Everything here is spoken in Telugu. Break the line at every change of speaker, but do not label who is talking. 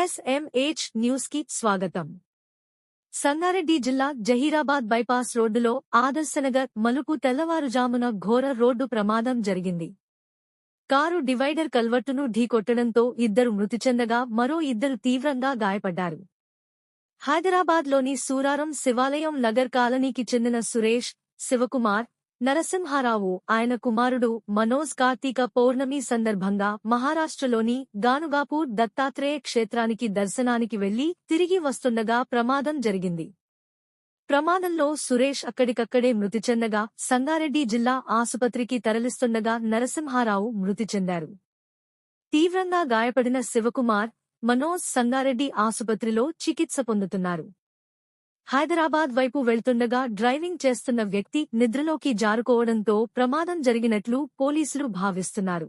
ఎస్ఎంహెచ్ న్యూస్కి స్వాగతం. సంగారెడ్డి జిల్లా జహీరాబాద్ బైపాస్ రోడ్డులో ఆదర్శనగర్ మలుపు తెల్లవారుజామున ఘోర రోడ్డు ప్రమాదం జరిగింది. కారు డివైడర్ కల్వర్టును ఢీకొట్టడంతో ఇద్దరు మృతి చెందగా మరో ఇద్దరు తీవ్రంగా గాయపడ్డారు. హైదరాబాద్లోని సూరారం శివాలయం నగర్ కాలనీకి చెందిన సురేష్ శివకుమార్ నరసింహారావు ఆయన కుమారుడు మనోజ్ కార్తీక పౌర్ణమి సందర్భంగా మహారాష్ట్రలోని గానుగాపూర్ దత్తాత్రేయ క్షేత్రానికి దర్శనానికి వెళ్ళి తిరిగి వస్తుండగా ప్రమాదం జరిగింది. ప్రమాదంలో సురేష్ అక్కడికక్కడే మృతి చెందగా సంగారెడ్డి జిల్లా ఆసుపత్రికి తరలిస్తుండగా నరసింహారావు మృతి చెందారు. తీవ్రంగా గాయపడిన శివకుమార్ మనోజ్ సంగారెడ్డి ఆసుపత్రిలో చికిత్స పొందుతున్నారు. హైదరాబాద్ వైపు వెళ్తుండగా డ్రైవింగ్ చేస్తున్న వ్యక్తి నిద్రలోకి జారుకోవడంతో ప్రమాదం జరిగినట్లు పోలీసులు భావిస్తున్నారు.